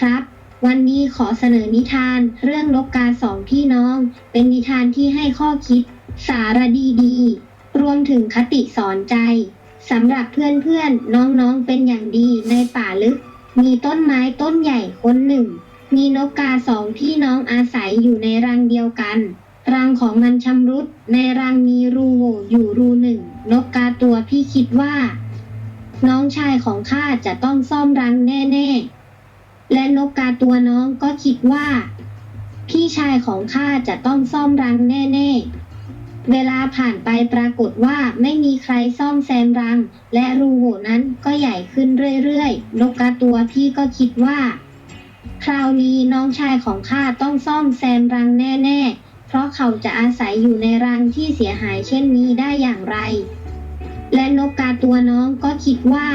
ครับ วันนี้ขอเสนอนิทานเรื่องนกกาสองพี่น้อง เป็นนิทานที่ให้ข้อคิด สาระดีรวมถึงคติสอนใจสำหรับเพื่อนๆน้องๆเป็นอย่างดีในป่าลึก มีต้นไม้ต้นใหญ่คนหนึ่ง มีนกกาสองพี่น้องอาศัยอยู่ในรังเดียวกันรังของมันชำรุด ในรังมีรูโหว่อยู่รูหนึ่ง นกกาตัวพี่คิดว่า น้องชายของข้าจะต้องซ่อมรังแน่ ๆ และนกกาตัวน้องก็คิดว่า พี่ชายของข้าจะต้องซ่อมรังแน่ๆ เวลาผ่านไปปรากฏว่าไม่มีใครซ่อมแซมรัง และรูโหว่นั้นก็ใหญ่ขึ้นเรื่อยๆ นกกาตัวพี่ก็คิดว่า คราวนี้น้องชายของข้าต้องซ่อมแซมรังแน่ๆ เพราะเขาจะอาศัยอยู่ในรังที่เสียหายเช่นนี้ได้อย่างไร และนกกาตัวน้องก็คิดว่า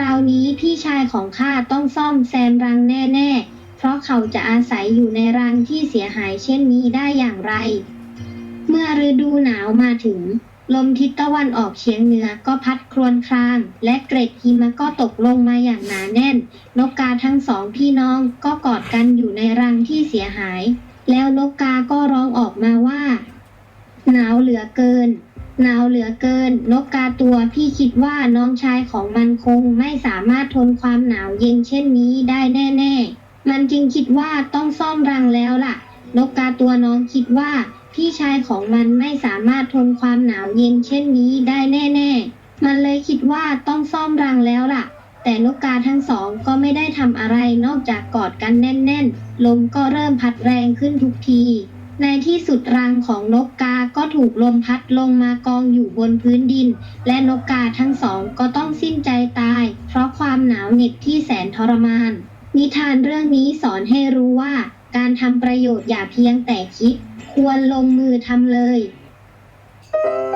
คราวนี้พี่ชายของข้าต้องซ่อมแซมรังแน่ๆ เพราะเขาจะอาศัยอยู่ในรังที่เสียหายเช่นนี้ได้อย่างไร เมื่อฤดูหนาวมาถึง ลมทิศตะวันออกเฉียงเหนือก็พัดครวญคราง และเกร็ดหิมะก็ตกลงมาอย่างหนาแน่น นกกาทั้งสองพี่น้องก็กอดกันอยู่ในรังที่เสียหาย แล้วนกกาก็ร้องออกมาว่า หนาวเหลือเกิน หนาวเหลือเกิน นกกาตัวพี่คิดว่าน้องชายของมันคงไม่สามารถทนความหนาวเย็นเช่นนี้ได้แน่ๆ มันจึงคิดว่าต้องซ่อมรังแล้วล่ะ นกกาตัวน้องคิดว่า พี่ชายของมันไม่สามารถทนความหนาวเย็นเช่นนี้ได้แน่ๆ มันเลยคิดว่าต้องซ่อมรังแล้วล่ะ แต่นกกาทั้งสองก็ไม่ได้ทำอะไรนอกจากกอดกันแน่นๆ ลมก็เริ่มพัดแรงขึ้นทุกที ในที่สุดรังของนกกาก็ถูกลมพัดลงมากองอยู่บนพื้นดิน และนกกาทั้งสองก็ต้องสิ้นใจตาย เพราะความหนาวเหน็บที่แสนทรมาน นิทานเรื่องนี้สอนให้รู้ว่า การทำประโยชน์อย่าเพียงแต่คิด ควรลงมือทำเลย「